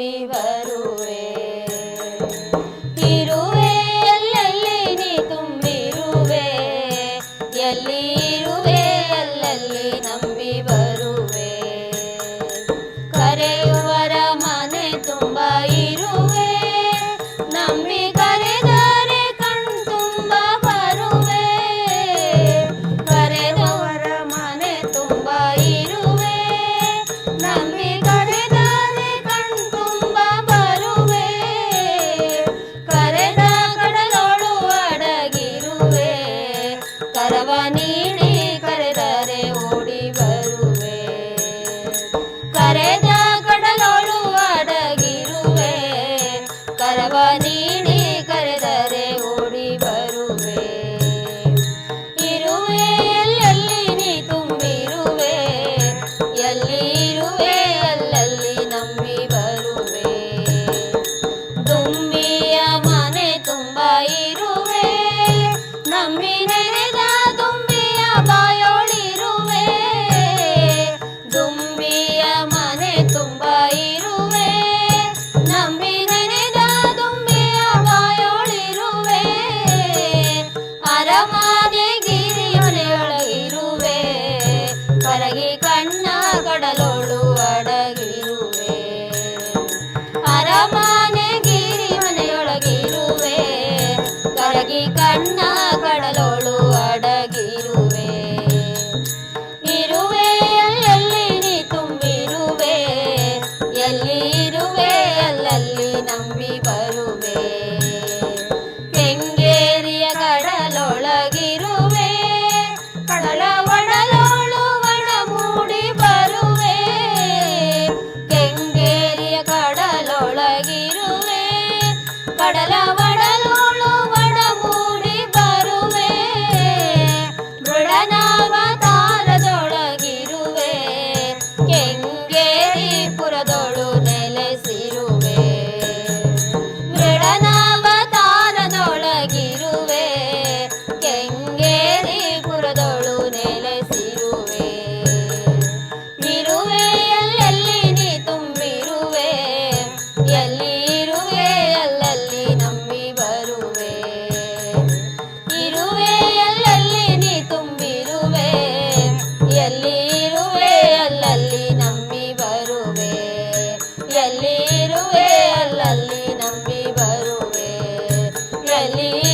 സ്വാമി വരൂര పార్వతీని ಕಣ್ಣ ಕಡಲೋಳು ಅಡಗಿರುವೆ. ಇರುವೆ, ಅಲ್ಲಲ್ಲಿ ನೀ ತುಂಬಿರುವೆ. ಎಲ್ಲಿ ಇರುವೆ, ಅಲ್ಲಲ್ಲಿ ನಂಬಿ ಬರುವೆ. ಕೆಂಗೇರಿಯ ಕಡಲೊಳಗಿರುವೆ. ಕಡಲ ಒಡಲೋಳು ಒಣ ಮೂಡಿ ಬರುವೆ. ಕೆಂಗೇರಿಯ ಕಡಲೊಳಗಿರುವೆ. ಕಡಲ ಎಲ್ಲಿ